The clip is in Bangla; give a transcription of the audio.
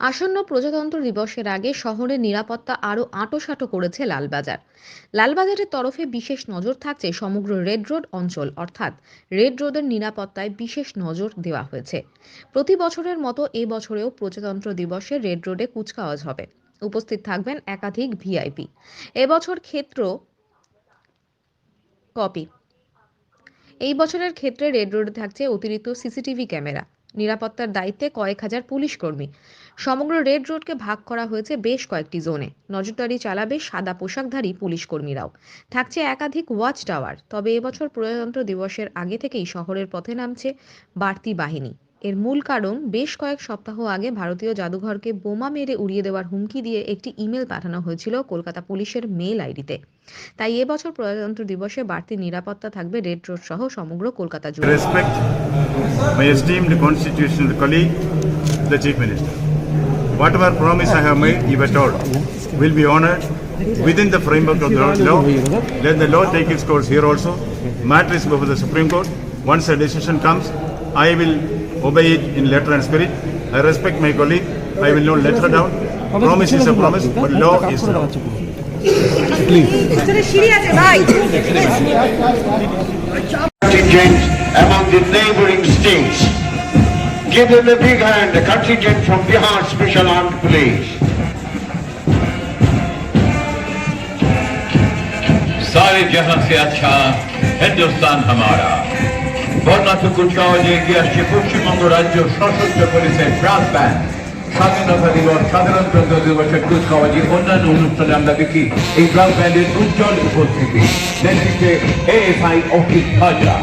আসন্ন প্রজাতন্ত্র দিবসের আগে শহরের নিরাপত্তা আরও আঁটোসাঁটো করেছে লালবাজার। লালবাজারের তরফে বিশেষ নজর থাকছে সমগ্র রেড রোড অঞ্চল, অর্থাৎ রেড রোডের নিরাপত্তায় বিশেষ নজর দেওয়া হয়েছে। প্রতি বছরের মতো এ বছরেও প্রজাতন্ত্র দিবসে রেড রোডে কুচকাওয়াজ হবে। উপস্থিত থাকবেন একাধিক ভিআইপি। এবছর ক্ষেত্র কপি। এই বছরের ক্ষেত্রে রেড রোডে থাকছে অতিরিক্ত সিসিটিভি ক্যামেরা। নিরাপত্তার দায়িত্বে কয়েক হাজার পুলিশ কর্মী সমগ্র রেড রোডকে ভাগ করা হয়েছে বেশ কয়েকটি জোনে। নজরদারি চালাবে সাদা পোশাকধারী পুলিশ কর্মীরাও থাকছে একাধিক ওয়াচ টাওয়ার, তবে এবছর প্রজাতন্ত্র দিবসের আগে থেকেই শহরের পথে নামছে বাড়তি বাহিনী। এর মূল কারণ, বেশ কয়েক সপ্তাহ আগে ভারতীয় জাদুঘরকে বোমা মেরে উড়িয়ে দেওয়ার হুমকি দিয়ে একটি ইমেল পাঠানো হয়েছিল কলকাতা পুলিশের মেইল আইডিতে। তাই এবছর প্রজাতন্ত্র দিবসে বাড়তি নিরাপত্তা থাকবে রেড রোড সহ সমগ্র কলকাতা জুড়ে। Respect my esteemed constitutional colleague the chief minister what ever promise I have made you best all will be honoured within the framework of the law then the law take its course here also matter is before the Supreme Court once a decision comes I will obey it in letter and spirit. I respect my colleague. I will not let her down. Promise is a promise, but law is law. Contingent among the neighboring states. Give them a big hand, a contingent from Bihar Special Armed Police. सारे जहां से अच्छा हिंदुस्तान हमारा বর্ণাঢ্য সহজে এগিয়ে আসছে পশ্চিমবঙ্গ রাজ্য সশস্ত্র পুলিশের ব্রাস ব্যান্ড স্বাধীনতা দিবস সাধারণতন্ত্র দিবসের কুচকাওয়াজি অন্যান্য অনুষ্ঠানে আমরা দেখি এই ব্রাস ব্যান্ডের উজ্জ্বল উপস্থিতি। নেতৃত্বে এএসআই অফিস হাজরা।